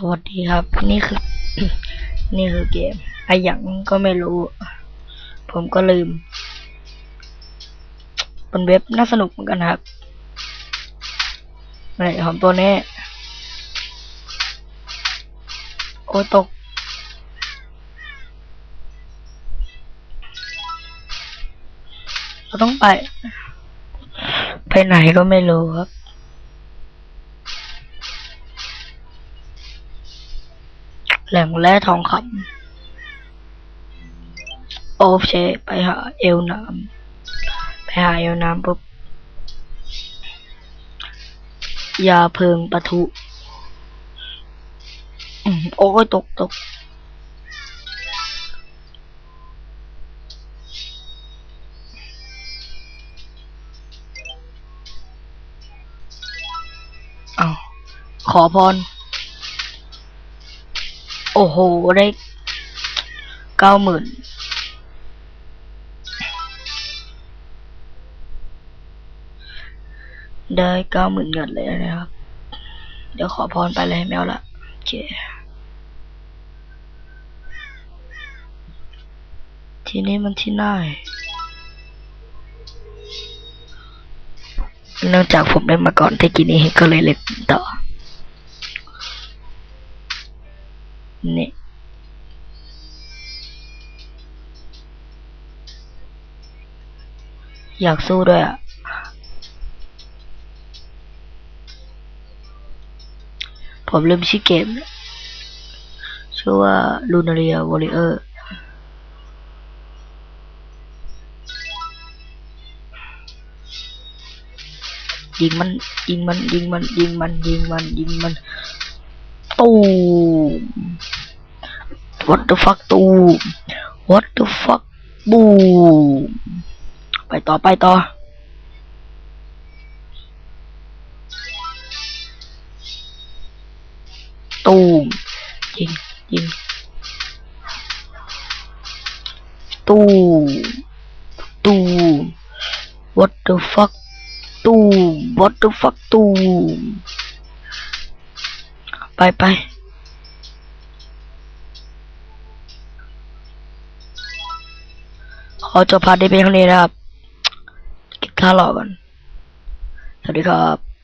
สวัสดีครับ นี่คือ นี่คือเกมไอหยังก็ไม่รู้ ผมก็ลืมบนเว็บน่าสนุกเหมือนกันครับไหนหอมตัวแน่ โอ้ตก เราต้องไป ไปไหนก็ไม่รู้ครับ แหล่งแร่ทองคำโอเคไปหาเอวน้ำไปหาเอวน้ำปุ๊บยาเพลิงปะทุโอ้ยตกตกเอาขอพร โอ้โห ได้เก้าหมื่นได้เก้าหมื่นเงินเลยนะครับ เดี๋ยวขอพรไปเลยแมวละโอเค ทีนี่มันที่ไหนเนื่องจากผมได้มาก่อนที่กินนี้ก็เลยเล็กต่อ นี่อยากสู้ด้วยอะ ผมลืมชื่อเกมแล้วชื่อว่า Lunaria Warrior ยิงมันยิงมันยิงมันยิงมันยิงมันยิงมัน ตูม What the fuck ตูม What the fuck บูม ไปต่อไปต่อ ตูม ยิง ยิง ตูม ตูม What the fuck ตูม What the fuck ตูม ไปไปขอจบพาร์ทนี้เป็นเท่านี้นะครับเก็บท่าหลอก่อน สวัสดีครับ